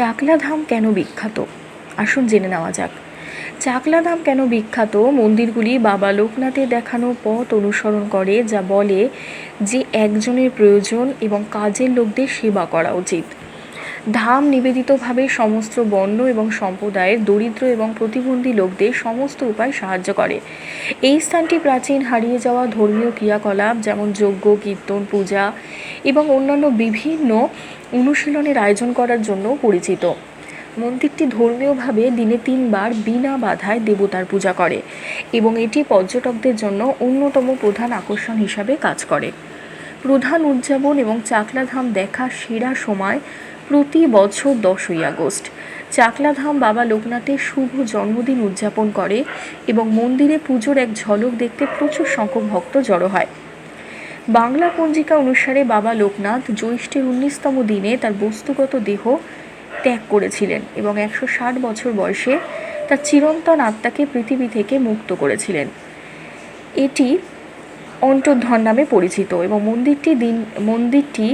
চাকলা ধাম কেন বিখ্যাত? আসুন জেনে নেওয়া যাক। চাকলা ধাম কেন বিখ্যাত? মন্দিরগুলি বাবা লোকনাথের দেখানো পথ অনুসরণ করে, যা বলে যে একজনের প্রয়োজন এবং কাজের লোকদের সেবা করা উচিত। ধাম নিবেদিতভাবে সমস্ত বর্ণ এবং সম্প্রদায়ের দরিদ্র এবং প্রতিবন্ধী লোকদের সমস্ত উপায় সাহায্য করে। এই স্থানটি প্রাচীন হারিয়ে যাওয়া ধর্মীয় ক্রিয়াকলাপ, যেমন যজ্ঞ, কীর্তন, পূজা এবং অন্যান্য বিভিন্ন অনুশীলনের আয়োজন করার জন্য পরিচিত। মন্দিরটি ধর্মীয়ভাবে দিনে তিনবার বিনা বাধায় দেবতার পূজা করে এবং এটি পর্যটকদের জন্য অন্যতম প্রধান আকর্ষণ হিসাবে কাজ করে। প্রধান উদযাপন এবং চাকলাধাম দেখা সেরা সময় প্রতি বছর দশই আগস্ট। চাকলাধাম বাবা লোকনাথের শুভ জন্মদিন উদযাপন করে এবং মন্দিরে পুজোর এক ঝলক দেখতে প্রচুর সংখ্যক ভক্ত জড়ো হয়। বাংলা পঞ্জিকা অনুসারে বাবা লোকনাথ জ্যৈষ্ঠের উনিশতম দিনে তার বস্তুগত দেহ ত্যাগ করেছিলেন এবং একশো ষাট বছর বয়সে তার চিরন্তন আত্মাকে পৃথিবী থেকে মুক্ত করেছিলেন। এটি অন্তর্ধন নামে পরিচিত এবং মন্দিরটি দিন, মন্দিরটি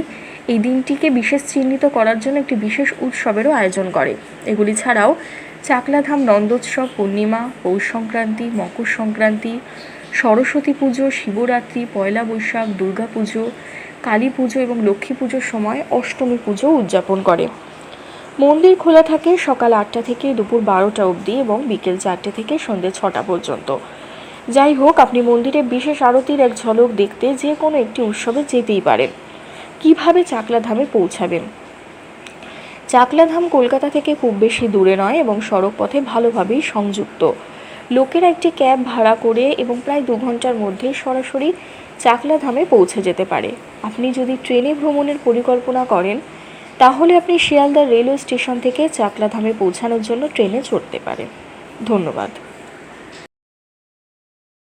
এই দিনটিকে বিশেষ চিহ্নিত করার জন্য একটি বিশেষ উৎসবেরও আয়োজন করে। এগুলি ছাড়াও চাকলাধাম নন্দোৎসব, পূর্ণিমা, পৌষ সংক্রান্তি, মকর সংক্রান্তি, সরস্বতী পুজো, শিবরাত্রি, পয়লা বৈশাখ, দুর্গা পুজো, কালী পুজো এবং লক্ষ্মী পুজোর সময় অষ্টমী পুজো উদযাপন করে। মন্দির খোলা থাকে সকাল আটটা থেকে দুপুর বারোটা অবধি এবং বিকেল চারটে থেকে সন্ধ্যে ছটা পর্যন্ত। যাই হোক, আপনি মন্দিরে বিশেষ আরতির এক ঝলক দেখতে যে কোনো একটি উৎসবে যেতেই পারেন। কীভাবে চাকলাধামে পৌঁছাবেন? চাকলাধাম কলকাতা থেকে খুব বেশি দূরে নয় এবং সড়ক পথে ভালোভাবেই সংযুক্ত। লোকেরা একটি ক্যাব ভাড়া করে এবং প্রায় দু ঘণ্টার মধ্যে সরাসরি চাকলাধামে পৌঁছে যেতে পারে। আপনি যদি ট্রেনে ভ্রমণের পরিকল্পনা করেন, তাহলে আপনি শিয়ালদা রেলওয়ে স্টেশন থেকে চাকলাধামে পৌঁছানোর জন্য ট্রেনে চড়তে পারেন। ধন্যবাদ।